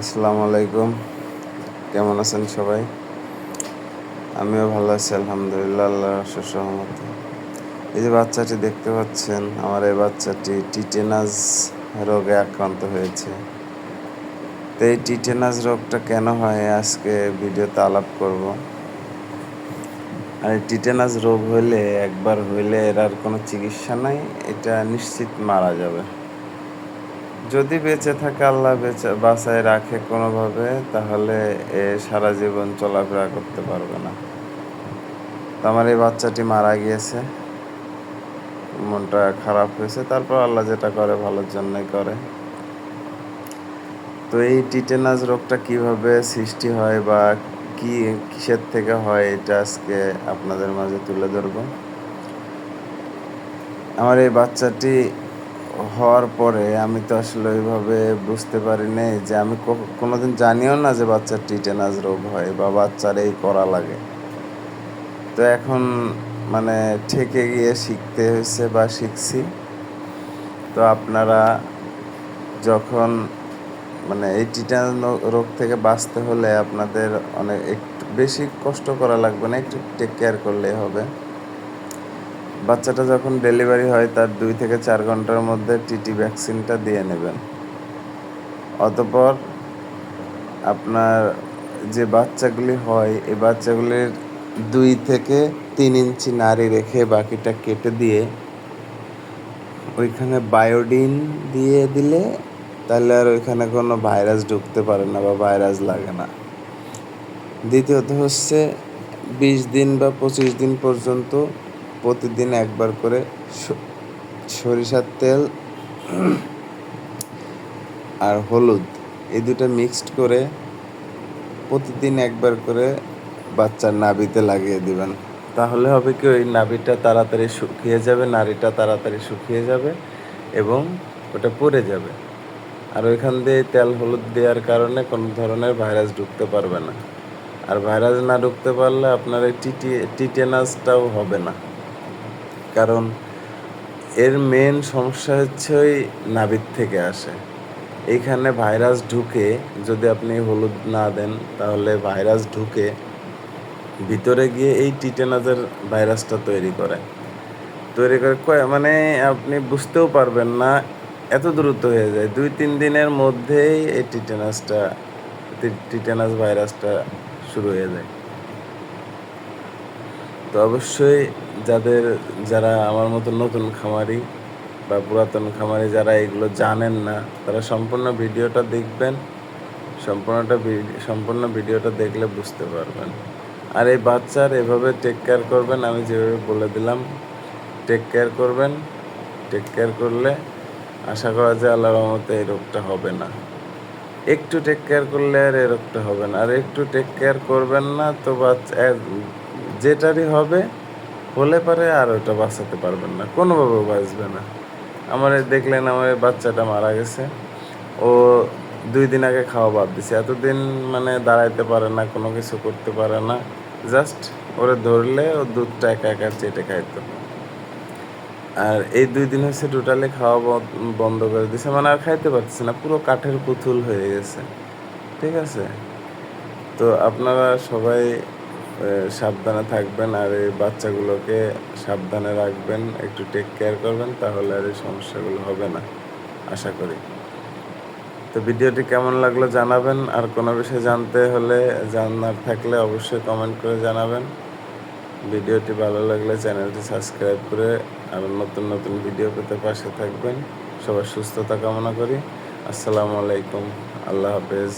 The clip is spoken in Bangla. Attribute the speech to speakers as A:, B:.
A: আসসালামু আলাইকুম। কেমন আছেন সবাই? আমিও ভালো আছি, আলহামদুলিল্লাহ আল্লাহ সুসহমত এই যে বাচ্চাটি দেখতে পাচ্ছেন, আমার এই বাচ্চাটি টিটেনাস রোগে আক্রান্ত হয়েছে। তো এই টিটেনাস রোগটা কেন হয়, আজকে ভিডিওতে আলাপ করব। আর টিটেনাস রোগ হইলে একবার হইলে এর আর কোনো চিকিৎসা নাই, এটা নিশ্চিত মারা যাবে। যদি বেঁচে থাকে আল্লাহ বেঁচে, বাঁচায় রাখে কোনোভাবে, তাহলে এ সারা জীবন চলাফেরা করতে পারবে না। তো আমার এই বাচ্চাটি মারা গিয়েছে। মনটা খারাপ হয়েছে। তারপর আল্লাহ যেটা করে, ভালোর জন্যই করে। তো এই টিটেনাস রোগটা কীভাবে সৃষ্টি হয় বা কি কিসের থেকে হয়, এটা আজকে আপনাদের মাঝে তুলে ধরবো। আমার এই বাচ্চাটি হওয়ার পরে আমি তো আসলে ওইভাবে বুঝতে পারি নাই যে আমি কোনোদিন জানিও না যে বাচ্চার টিটেনাস রোগ হয় বা বাচ্চার এই করা লাগে। তো এখন মানে ঠেকে গিয়ে শিখতে হয়েছে বা শিখছি। তো আপনারা যখন মানে এই টিটানাস রোগ থেকে বাঁচতে হলে আপনাদের অনেক একটু বেশি কষ্ট করা লাগবে না, একটু টেক কেয়ার করলেই হবে। বাচ্চাটা যখন ডেলিভারি হয়, তার দুই থেকে চার ঘণ্টার মধ্যে টিটি ভ্যাকসিনটা দিয়ে নেবেন। অতপর আপনার যে বাচ্চাগুলি হয়, এই বাচ্চাগুলির দুই থেকে তিন ইঞ্চি নাড়ি রেখে বাকিটা কেটে দিয়ে ওইখানে বায়োডিন দিয়ে দিলে তাহলে আর ওইখানে কোনো ভাইরাস ঢুকতে পারে না বা ভাইরাস লাগে না। দ্বিতীয়ত হচ্ছে, বিশ দিন বা পঁচিশ দিন পর্যন্ত প্রতিদিন একবার করে সরিষার তেল আর হলুদ, এই দুটো মিক্সড করে প্রতিদিন একবার করে বাচ্চার নাভিতে লাগিয়ে দিবেন। তাহলে হবে কি, ওই নাভিটা তাড়াতাড়ি শুকিয়ে যাবে, নাড়িটা তাড়াতাড়ি শুকিয়ে যাবে এবং ওটা পড়ে যাবে। আর ওইখান দিয়ে তেল হলুদ দেওয়ার কারণে কোনো ধরনের ভাইরাস ঢুকতে পারবে না। আর ভাইরাস না ঢুকতে পারলে আপনার এই টিটি, টিটেনাসটাও হবে না। কারণ এর মেন সমস্যা হচ্ছে ওই নাভির থেকে আসে। এইখানে ভাইরাস ঢুকে, যদি আপনি হলুদ না দেন, তাহলে ভাইরাস ঢুকে ভিতরে গিয়ে এই টিটেনাসের ভাইরাসটা তৈরি করে। তৈরি করে মানে আপনি বুঝতেও পারবেন না, এত দ্রুত হয়ে যায়। দুই, তিন দিনের মধ্যেই এই টিটেনাসটা টিটেনাস ভাইরাসটা শুরু হয়ে যায়। তো অবশ্যই যাদের, যারা আমার মতো নতুন খামারি বা পুরাতন খামারি যারা এগুলো জানেন না, তারা সম্পূর্ণ ভিডিওটা দেখবেন। সম্পূর্ণটা সম্পূর্ণ ভিডিওটা দেখলে বুঝতে পারবেন। আর এই বাচ্চার এভাবে টেক কেয়ার করবেন, আমি যেভাবে বলে দিলাম টেক কেয়ার করবেন টেক কেয়ার করলে আশা করা যায় আল্লাহ রহমতে এই রোগটা হবে না। একটু টেক কেয়ার করলে আর রোগটা হবে না। আর একটু টেক কেয়ার করবেন না, তো বাচ্চা, যেটারই হবে হলে পারে আর ওটা বাঁচাতে পারবেন না কোনোভাবে বাঁচবে না। আমার দেখলেন আমার বাচ্চাটা মারা গেছে। ও দুই দিন আগে খাওয়া বাদ দিছে। এতদিন মানে দাঁড়াইতে পারে না, কোনো কিছু করতে পারে না। জাস্ট ওরে ধরলে ও দুধটা একা একা চেটে খাইতো। আর এই দুই দিন হচ্ছে টোটালি খাওয়া বন্ধ করে দিছে। মানে আর খাইতে পারতেছে না, পুরো কাঠের পুতুল হয়ে গেছে। ঠিক আছে? তো আপনারা সবাই সাবধানে থাকবেন আর এই বাচ্চাগুলোকে সাবধানে রাখবেন, একটু টেক কেয়ার করবেন, তাহলে আর এই সমস্যাগুলো হবে না, আশা করি। তো ভিডিওটি কেমন লাগল জানাবেন, আর কোনো বিষয়ে জানতে হলে জানার থাকলে অবশ্যই কমেন্ট করে জানাবেন। ভিডিওটি ভালো লাগলে চ্যানেলটি সাবস্ক্রাইব করে আরও নতুন নতুন ভিডিও পেতে পাশে থাকবেন। সবার সুস্থতা কামনা করি। আসসালামু আলাইকুম, আল্লাহ হাফেজ।